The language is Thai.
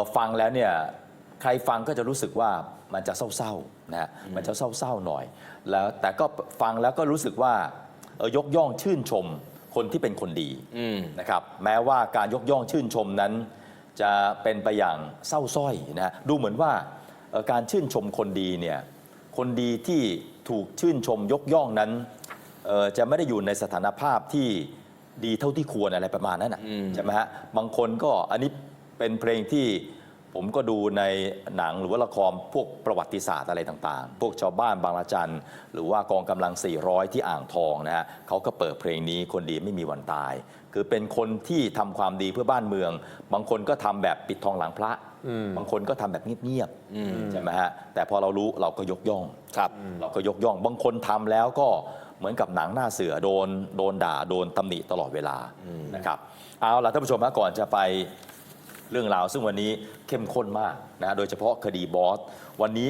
อฟังแล้วเนี่ยใครฟังก็จะรู้สึกว่ามันจะเศร้าๆนะฮะมันจะเศร้าๆหน่อย แล้วแต่ก็ฟังแล้วก็รู้สึกว่าเอ่อยกย่องชื่นชมคนที่เป็นคนดีอืมนะครับแม้ว่าการยกย่องชื่นชมนั้น จะเป็นไปอย่างเศร้าส้อยนะฮะดูเหมือนว่าเอ่อการชื่นชมคนดีเนี่ยคนดีที่ถูกชื่นชมยกย่องนั้นเอ่อจะไม่ได้อยู่ในสถานภาพที่ดีเท่าที่ควรอะไรประมาณนั้นนะอืมใช่ไหมฮะบางคนก็อันนี้ เป็นเพลงที่ผมก็ดูในหนังหรือว่าละครพวกประวัติศาสตร์อะไรต่างๆ พวกชาวบ้านบางละจันหรือว่ากองกำลัง 400 ที่อ่างทองนะฮะเขาก็เปิดเพลงนี้คนดีไม่มีวันตาย คือเป็นคนที่ทำความดีเพื่อบ้านเมือง บางคนก็ทำแบบปิดทองหลังพระ บางคนก็ทำแบบเงียบๆใช่ไหมฮะแต่พอเรารู้เราก็ยกย่องครับ เราก็ยกย่อง บางคนทำแล้วก็เหมือนกับหนังหน้าเสือโดนโดนด่าโดนตำหนิตลอดเวลานะครับเอาล่ะท่านผู้ชมฮะก่อนจะไป เรื่องราว ซึ่งวันนี้เข้มข้นมากนะโดยเฉพาะคดีบอส วันนี้